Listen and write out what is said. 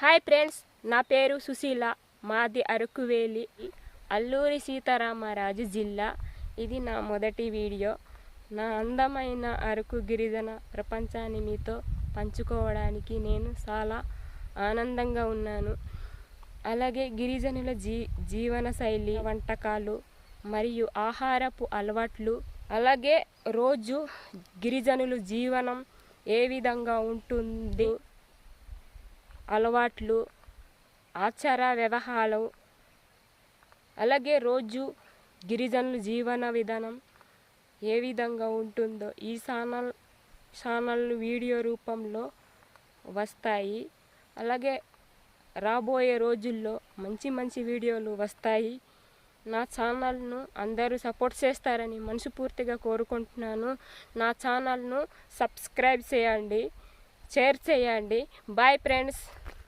Hi friends నా పేరు సుశీల మాది అరకువేలి అల్లూరి సీతారామరాజు జిల్లా. ఇది నా మొదటి వీడియో. నా అందమైన అరకు గిరిజన ప్రపంచాన్ని మీతో పంచుకోవడానికి నేను చాలా ఆనందంగా ఉన్నాను. అలాగే గిరిజనుల జీ జీవన శైలి వంటకాలు మరియు ఆహారపు అలవాట్లు అలాగే రోజు గిరిజనులు జీవనం ఏ విధంగా ఉంటుంది అలవాట్లు ఆచార వ్యవహారం అలాగే రోజు గిరిజనుల జీవన విధానం ఏ విధంగా ఉంటుందో ఈ ఛానల్ ఛానళ్ళు వీడియో రూపంలో వస్తాయి. అలాగే రాబోయే రోజుల్లో మంచి మంచి వీడియోలు వస్తాయి. నా ఛానల్ను అందరూ సపోర్ట్ చేస్తారని మనస్ఫూర్తిగా కోరుకుంటున్నాను. నా ఛానల్ను సబ్స్క్రైబ్ చేయండి. షేర్ చేయండి. Bye friends.